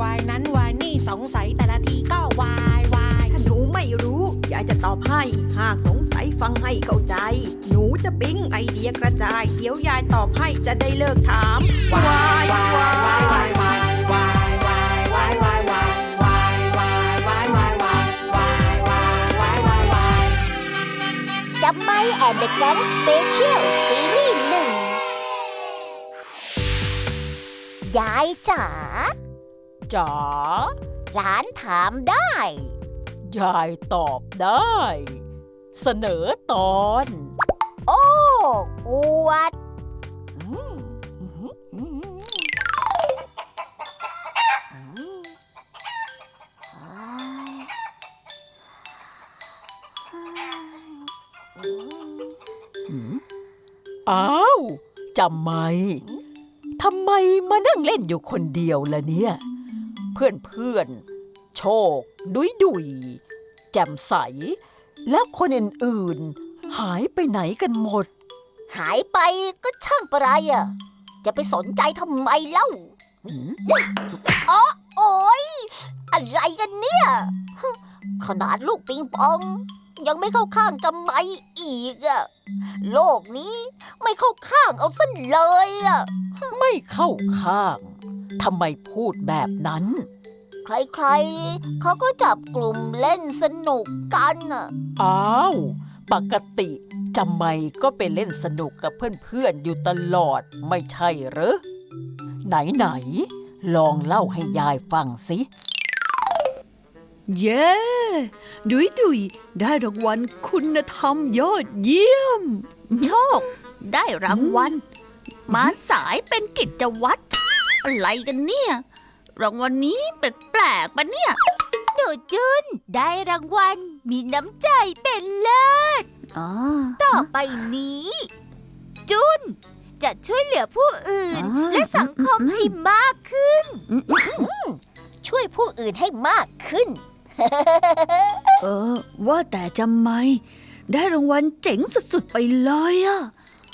วายนั้นวายนี่สงสัยแต่ละทีก็วายวายถ้าหนูไม่รู้ยายจะตอบให้หากสงสัยฟังให้เข้าใจ หนูจะปิ๊งไอเดียกระจาย เดี๋ยวยายตอบให้จะได้เลิกถามวายวายจับไมแอนเดอะแก๊งสเปเชียลซีรีส์หนึ่งยายจ๋า จ๋าหลานถามได้ ยายตอบได้ เสนอตอน โอ้อวดอืมอืมอืมอืมอืมอ้าวจำไหมทำไมมานั่งเล่นอยู่คนเดียวล่ะเนี่ยเพื่อนเพื่อนๆโชค ดุยดุยแจ่มใส แล้วคนอื่นๆ หายไปไหนกันหมด หายไปก็ช่างประไรอะ จะไปสนใจทำไมเล่าอ๋อโอ้ยอะไรกันเนี่ย ขนาดลูกปิงปอง ยังไม่เข้าข้างจำไม่อีกอะโลกนี้ไม่เข้าข้างเอาซะเลยอะไม่เข้าข้าง ทำไมพูดแบบนั้น ใครๆ เขาก็จับกลุ่มเล่นสนุกกันอะอ้าว ปกติจำไม่ก็ไปเล่นสนุกกับเพื่อนๆ อยู่ตลอดไม่ใช่เหรอ ไหนๆ ลองเล่าให้ยายฟังสิ เย้ ดุยดุยได้รางวัลคุณธรรมยอดเยี่ยม โชค ได้รางวัล มาสายเป็นกิจวัตร อะไรกันเนี่ย รางวัลนี้แปลกๆปะเนี่ย หนูจุนได้รางวัลมีน้ำใจเป็นเลิศอ๋อต่อไปนี้ จุนจะช่วยเหลือผู้อื่นอ๋อและสังคมให้มากขึ้นอืมอืมช่วยผู้อื่นให้มากขึ้น เออ ว่าแต่จำไหมได้รางวัลเจ๋งสุดๆไปเลยอะ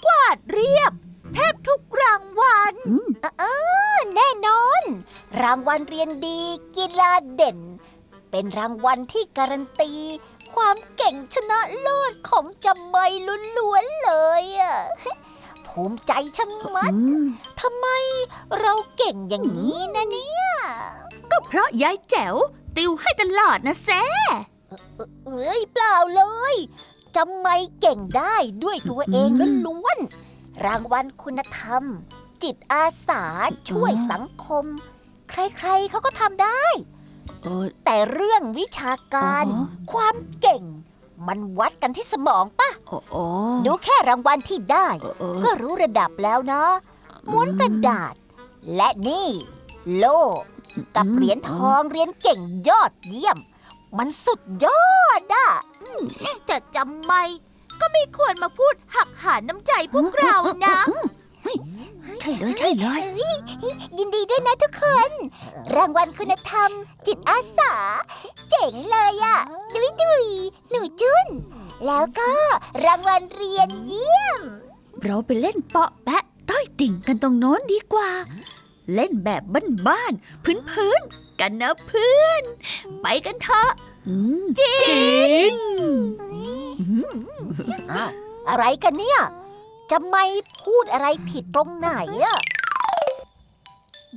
กวาดเรียบแทบทุกรางวัลอืมเออ แน่นอน รางวัลเรียนดี กีฬาเด่น เป็นรางวัลที่การันตี ความเก่งชนะเลิศของจำไม่ล้วนๆเลยอะภูมิใจชะมัดอืมทำไมเราเก่งอย่างนี้นะเนี่ย ก็เพราะยายแจ๋ว ติวให้ตลอดนะแซเอ้ยเปล่าเลยจำไม่เก่งได้ด้วยตัวเองล้วนๆ รางวัลคุณธรรม จิตอาสาช่วยสังคม ใครๆเขาก็ทำได้ เออ แต่เรื่องวิชาการ อ๋อ ความเก่ง มันวัดกันที่สมองปะอ๋ออ๋อดูแค่รางวัลที่ได้ เออเออก็รู้ระดับแล้วนะ ม้วนกระดาษ และนี่ โล่กับเหรียญทองเรียนเก่งยอดเยี่ยม มันสุดยอดอะแต่จำไม่ ก็ไม่ควรมาพูดหักหาน้ำใจพวกเรานะ ใช่เลยใช่เลย ยินดีด้วยนะทุกคน รางวัลคุณธรรม จิตอาสา เจ๋งเลยอะดุยดุยหนูจุน แล้วก็รางวัลเรียนเยี่ยม เราไปเล่นเปาะแปะต้อยติ่งกันตรงโน้นดีกว่า เล่นแบบบ้านๆพื้นๆกันนะเพื่อน ไปกันเถอะจริง อ้าวอะไรกันเนี่ยจะไม่พูดอะไรผิดตรงไหนอะ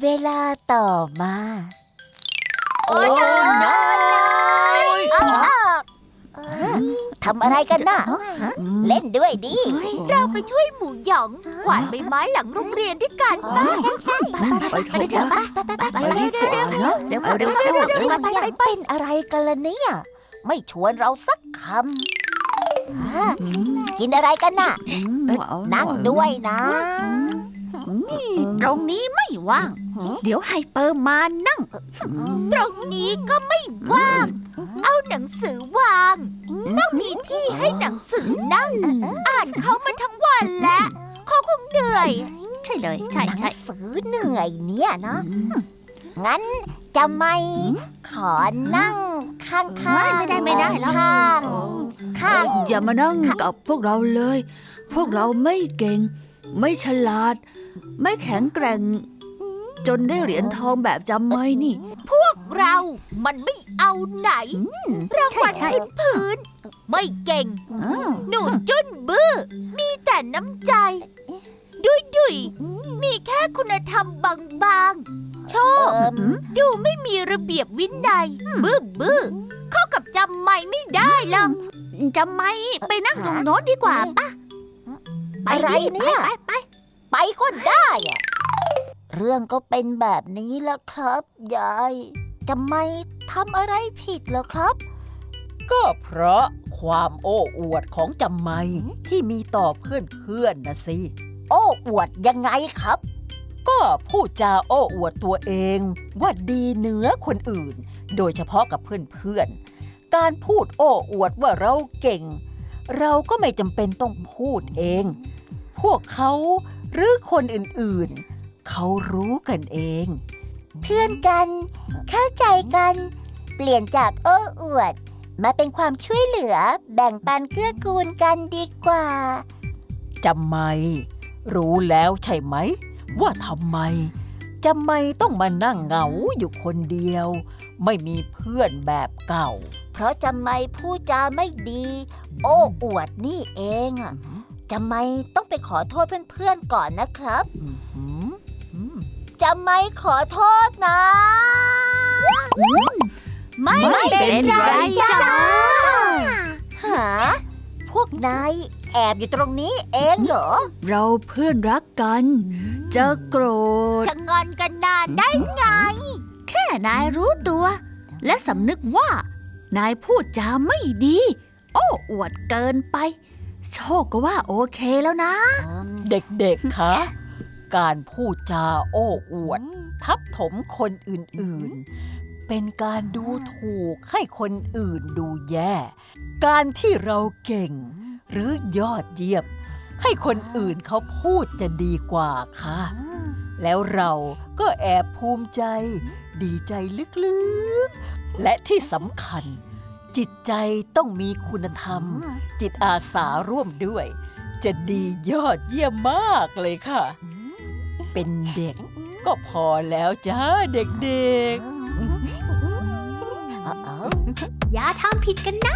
เวลาต่อมา โอ้ยโอ้ยน้อยออกออกเออทำอะไรกันน่ะ เล่นด้วยดิ เราไปช่วยหมูหยองกวาดใบไม้หลังโรงเรียนด้วยกันนะไปเถอะนะไปดีกว่านะเดี๋ยวเดี๋ยวเดี๋ยวเดี๋ยวไปไปเป็นอะไรกันล่ะเนี่ย ไม่ชวนเราสักคำอะ กินอะไรกันน่ะ นั่งด้วยนะ ตรงนี้ไม่ว่าง เดี๋ยวไฮเปอร์มานั่ง ตรงนี้ก็ไม่ว่าง เอาหนังสือวาง ต้องมีที่ให้หนังสือนั่ง อ่านเขามาทั้งวันแล้วเขาคงเหนื่อย ใช่เลยใช่หนังใช่สือเหนื่อยเนี่ยนะงั้นจะไม่ขอนั่งข้างข้างไม่ได้ไม่ได้แล้วข้าง ข้างอย่ามานั่งกับพวกเราเลย พวกเราไม่เก่ง ไม่ฉลาด ไม่แข็งแกร่ง จนได้เหรียญทองแบบจำไม่นี่เรามันไม่เอาไหนรางวัลใช่พื้นพื้นๆไม่เก่งหนูจุนบื้อ มีแต่น้ำใจ ดุยดุยมีแค่คุณธรรมบางๆ โชคเอิ่มดูไม่มีระเบียบวินัย บื้อบื้อเข้ากับจำไม่ไม่ได้หรอก จำไม่ไปนั่งตรงโน้นดีกว่าปะไปอะไรดิเนี่ย ไปไปไปก็ได้อะเรื่องก็เป็นแบบนี้แหละครับยายจะไม่ทำอะไรผิดเหรอครับ ก็เพราะความโอ้อวดของจำไม่ที่มีต่อเพื่อนเพื่อนๆนะสิ โอ้อวดยังไงครับ ก็พูดจาโอ้อวดตัวเอง ว่าดีเหนือคนอื่น โดยเฉพาะกับเพื่อนๆ การพูดโอ้อวดว่าเราเก่ง เราก็ไม่จำเป็นต้องพูดเอง พวกเขาหรือคนอื่นๆ เขารู้กันเอง เพื่อนกัน เข้าใจกัน เปลี่ยนจากโอ้อวด มาเป็นความช่วยเหลือแบ่งปันเกื้อกูลกันดีกว่าจำไม่รู้แล้วใช่ไหม ว่าทำไมจำไม่ต้องมานั่งเหงาอยู่คนเดียว ไม่มีเพื่อนแบบเก่า เพราะจำไม่พูดจาไม่ดี โอ้อวดนี่เองอะจำไม่ต้องไปขอโทษเพื่อนๆก่อนนะครับอืมอืมจำไม่ขอโทษนะไม่ไม่เป็นไรจ้าหาพวกนายแอบอยู่ตรงนี้เองเหรอ เราเพื่อนรักกัน จะโกรธ จะงอนกันนานได้ไง แค่นายรู้ตัว และสำนึกว่า นายพูดจาไม่ดี โอ้อวดเกินไป โชคก็ว่าโอเคแล้วนะ เด็กๆ คะ การพูดจาโอ้อวด ทับถมคนอื่นๆ เป็นการดูถูกให้คนอื่นดูแย่ การที่เราเก่ง หรือยอดเยี่ยม ให้คนอื่นเขาพูดจะดีกว่าค่ะ แล้วเราก็แอบภูมิใจ ดีใจลึกๆ และที่สำคัญ จิตใจต้องมีคุณธรรม จิตอาสาร่วมด้วย จะดียอดเยี่ยมมากเลยค่ะ เป็นเด็กก็พอแล้วจ้าเด็กๆ อย่าทำผิดกันนะ